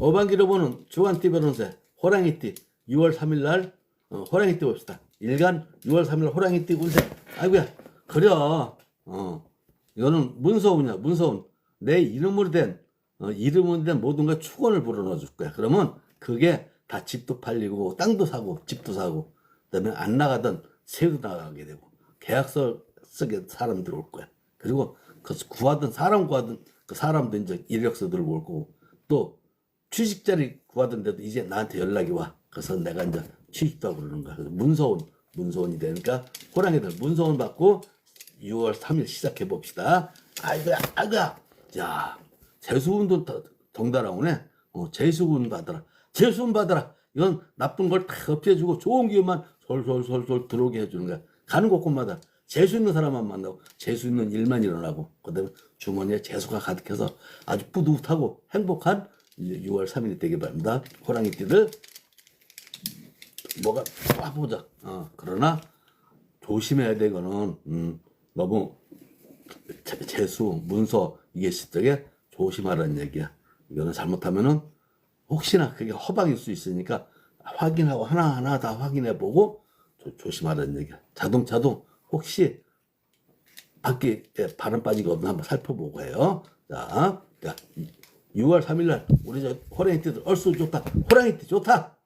오반기로 보는 주간띠 변호세 호랑이띠 6월 3일 날 어, 호랑이띠 봅시다. 일간 6월 3일 호랑이띠 운세. 아이고야 그려. 어 이거는 문서운이야 문서운. 내 이름으로 된 어, 이름으로 된 모든 걸 축원을 불어넣어 줄 거야. 그러면 그게 다 집도 팔리고 땅도 사고 집도 사고 그 다음에 안 나가던 세도 나가게 되고 계약서 쓰게 사람 들어올 거야. 그리고 그 구하던 사람 구하던 그 사람도 이제 이력서 들고 올 거고 또 취직 자리 구하던데도 이제 나한테 연락이 와. 그래서 내가 이제 취직도 하고 그러는 거야. 그래서 문서원, 문서원이 되니까 호랑이들 문서원 받고 6월 3일 시작해 봅시다. 아이고야, 아이고야. 야, 재수운도 더 덩달아 오네. 어, 재수운 받아라. 재수운 받아라. 이건 나쁜 걸 다 없애주고 좋은 기운만 솔솔솔솔 들어오게 해주는 거야. 가는 곳곳마다 재수 있는 사람만 만나고 재수 있는 일만 일어나고 그다음에 주머니에 재수가 가득해서 아주 뿌듯하고 행복한 6월 3일이 되길 바랍니다. 호랑이띠들 뭐가 와 보자. 어, 그러나 조심해야 돼 이거는 음, 너무 재- 재수 문서 이게 있을 적에 조심하라는 얘기야. 이거는 잘못하면은 혹시나 그게 허방일 수 있으니까 확인하고 하나하나 다 확인해 보고 조 심하라는 얘기야. 자동차도 혹시 밖에 바람 빠지가 없나 한번 살펴보고 해요. 자, 자 6월 3일날 우리 저 호랑이 때들 얼쑤 좋다. 호랑이 때 좋다.